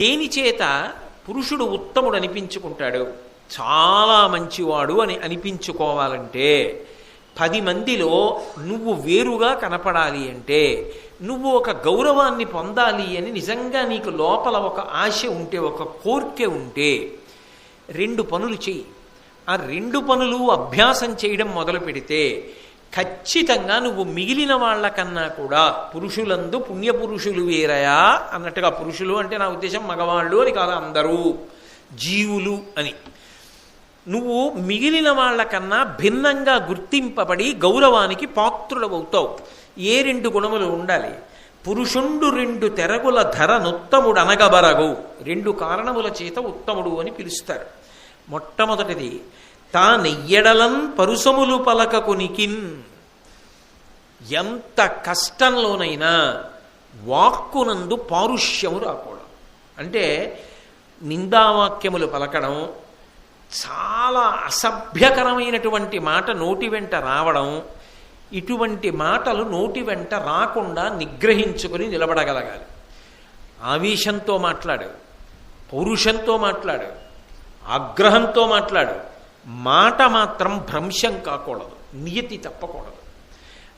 దేని చేత పురుషుడు ఉత్తముడు అనిపించుకుంటాడు? చాలా మంచివాడు అని అనిపించుకోవాలంటే పది మందిలో నువ్వు వేరుగా కనపడాలి అంటే నువ్వు ఒక గౌరవాన్ని పొందాలి అని నిజంగా నీకు లోపల ఒక ఆశ ఉంటే ఒక కోరిక ఉంటే రెండు పనులు చెయ్యి. ఆ రెండు పనులు అభ్యాసం చేయడం మొదలు పెడితే ఖచ్చితంగా నువ్వు మిగిలిన వాళ్ళకన్నా కూడా పురుషులందు పుణ్యపురుషులు వేరయా? అన్నట్టుగా పురుషులు అంటే నా ఉద్దేశం మగవాళ్ళు అని కాదు అందరూ. జీవులు అని. నువ్వు మిగిలిన వాళ్ళకన్నా భిన్నంగా గుర్తింపబడి గౌరవానికి పాత్రుడవుతావు ఏ రెండు గుణములు ఉండాలి? పురుషుండు రెండు తెరగుల ధరనుత్తముడు అనగబరగు రెండు కారణముల చేత ఉత్తముడు అని పిలుస్తారు. మొట్టమొదటిది తానెయ్యడలన్ పరుసములు పలకకునికిన్ ఎంత కష్టంలోనైనా వాక్కునందు పారుష్యము రాకూడదు. అంటే నిందావాక్యములు పలకడం చాలా అసభ్యకరమైనటువంటి మాట నోటి వెంట రావడం ఇటువంటి మాటలు నోటి వెంట రాకుండా నిగ్రహించుకుని నిలబడగలగాలి. ఆవేశంతో మాట్లాడు పౌరుషంతో మాట్లాడు ఆగ్రహంతో మాట్లాడు మాట మాత్రం భ్రంశం కాకూడదు నియతి తప్పకూడదు.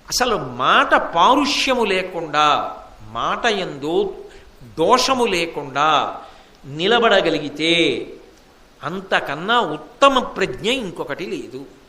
అసలు మాట పారుష్యము లేకుండా మాట ఎందు దోషము లేకుండా నిలబడగలిగితే అంతకన్నా ఉత్తమ ప్రజ్ఞ ఇంకొకటి లేదు.